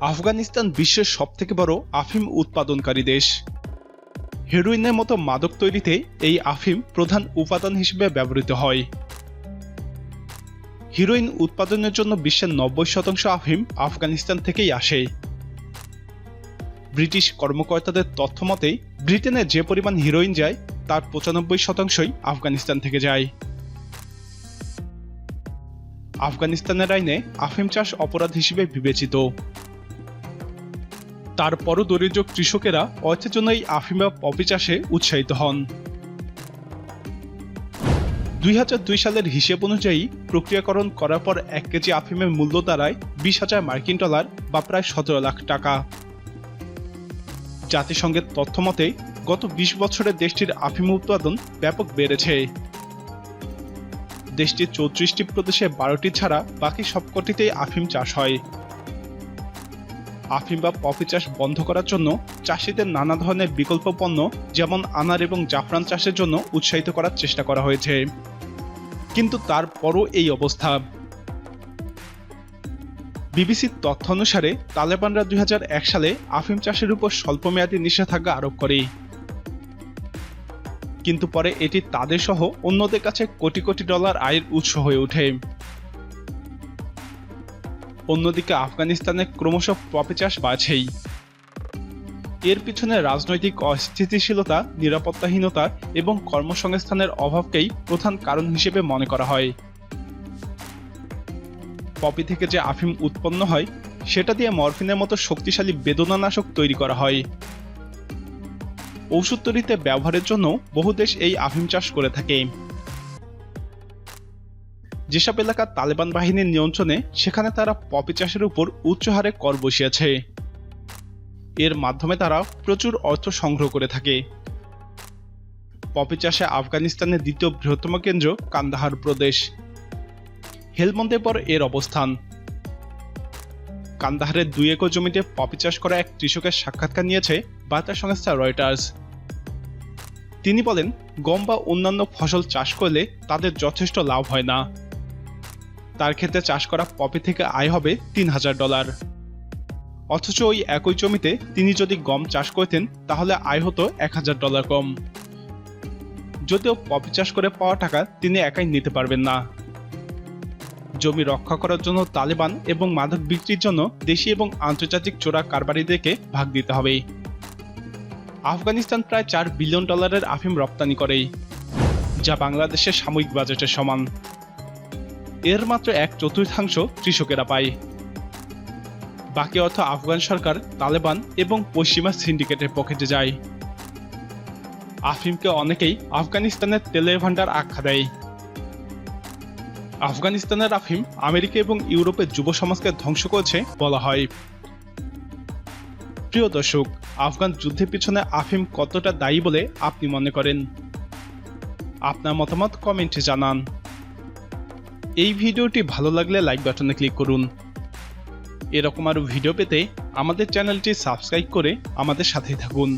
আফগানিস্তান বিশ্বের সবথেকে বড় আফিম উৎপাদনকারী দেশ। হেরোইনের মতো মাদক তৈরিতে এই আফিম প্রধান উপাদান হিসেবে ব্যবহৃত হয়। হিরোইন উৎপাদনের জন্য বিশ্বের নব্বই শতাংশ আফিম আফগানিস্তান থেকেই আসে। ব্রিটিশ কর্মকর্তাদের তথ্য মতে, ব্রিটেনে যে পরিমাণ হিরোইন যায়, তার পঁচানব্বই শতাংশই আফগানিস্তান থেকে যায়। আফগানিস্তানের আইনে আফিম চাষ অপরাধ হিসেবে বিবেচিত। তারপরও দরিদ্র কৃষকেরা এই আফিম বা পপি চাষে উৎসাহিত হন। দুই হাজার দুই সালের হিসেব অনুযায়ী প্রক্রিয়াকরণ করার পর এক কেজি আফিমের মূল্য দাঁড়ায় বিশ হাজার মার্কিন ডলার বা প্রায় সতেরো লাখ টাকা। জাতিসংঘের তথ্য মতে গত বিশ বছরে দেশটির আফিম উৎপাদন ব্যাপক বেড়েছে। দেশটির চৌত্রিশটি প্রদেশে বারোটি ছাড়া বাকি সবকটিতেই আফিম চাষ হয়। আফিম বা পপি চাষ বন্ধ করার জন্য চাষিদের নানা ধরনের বিকল্প পণ্য, যেমন আনার এবং জাফরান চাষের জন্য উৎসাহিত করার চেষ্টা করা হয়েছে। কিন্তু তারপরও এই অবস্থা। বিবিসির তথ্য অনুসারে তালেবানরা দুই হাজার এক সালে আফিম চাষের উপর স্বল্পমেয়াদী নিষেধাজ্ঞা আরোপ করে। কিন্তু পরে এটি তাদের সহ অন্যদের কাছে কোটি কোটি ডলার আয়ের উৎস হয়ে ওঠে। অন্যদিকে আফগানিস্তানে ক্রমশ পপি চাষ বাড়ছেই। এর পিছনে রাজনৈতিক অস্থিতিশীলতা, নিরাপত্তাহীনতা এবং কর্মসংস্থানের অভাবকেই প্রধান কারণ হিসেবে মনে করা হয়। পপি থেকে যে আফিম উৎপন্ন হয়, সেটা দিয়ে মরফিনের মতো শক্তিশালী বেদনানাশক তৈরি করা হয়। ঔষধ তৈরিতে ব্যবহারের জন্য বহু দেশ এই আফিম চাষ করে থাকে। যেসব এলাকা তালেবান বাহিনীর নিয়ন্ত্রণে, সেখানে তারা পপি চাষের উপর উচ্চ হারে কর বসিয়েছে। এর মাধ্যমে তারা প্রচুর অর্থ সংগ্রহ করে থাকে। পপি চাষে আফগানিস্তানের দ্বিতীয় বৃহত্তম কেন্দ্র কান্দাহার প্রদেশ। হেলমন্দের পর এর অবস্থান। কান্দাহারের দুই একর জমিতে পপি চাষ করা এক কৃষকের সাক্ষাৎকার নিয়েছে বার্তা সংস্থা রয়টার্স। তিনি বলেন, গম বা অন্যান্য ফসল চাষ করলে তাদের যথেষ্ট লাভ হয় না। তার ক্ষেত্রে চাষ করা পপি থেকে আয় হবে তিন হাজার ডলার। অথচ ওই একই জমিতে তিনি যদি গম চাষ করতেন, তাহলে আয় হতো এক হাজার ডলার কম। যদিও পপি চাষ করে পাওয়া টাকা তিনি একাই নিতে পারবেন না। জমি রক্ষা করার জন্য তালেবান এবং মাদক বিক্রির জন্য দেশি এবং আন্তর্জাতিক চোরা কারবারিদেরকে ভাগ দিতে হবে। আফগানিস্তান প্রায় চার বিলিয়ন ডলারের আফিম রপ্তানি করে, যা বাংলাদেশের সাময়িক বাজেটের সমান। এর মাত্র এক চতুর্থাংশ কৃষকেরা পায়। বাকি অর্থ আফগান সরকার, তালেবান এবং পশ্চিমা সিন্ডিকেটের পকেটে যায়। আফিমকে অনেকেই আফগানিস্তানের তেলের ভান্ডার আখ্যা দেয়। আফগানিস্তানের আফিম আমেরিকা এবং ইউরোপের যুব সমাজকে ধ্বংস করেছে বলা হয়। প্রিয় দর্শক, আফগান যুদ্ধের পিছনে আফিম কতটা দায়ী বলে আপনি মনে করেন? আপনার মতামত কমেন্টে জানান। এই ভিডিওটি ভালো লাগলে লাইক বাটনে ক্লিক করুন। এরকম আরও ভিডিও পেতে আমাদের চ্যানেলটি সাবস্ক্রাইব করে আমাদের সাথেই থাকুন।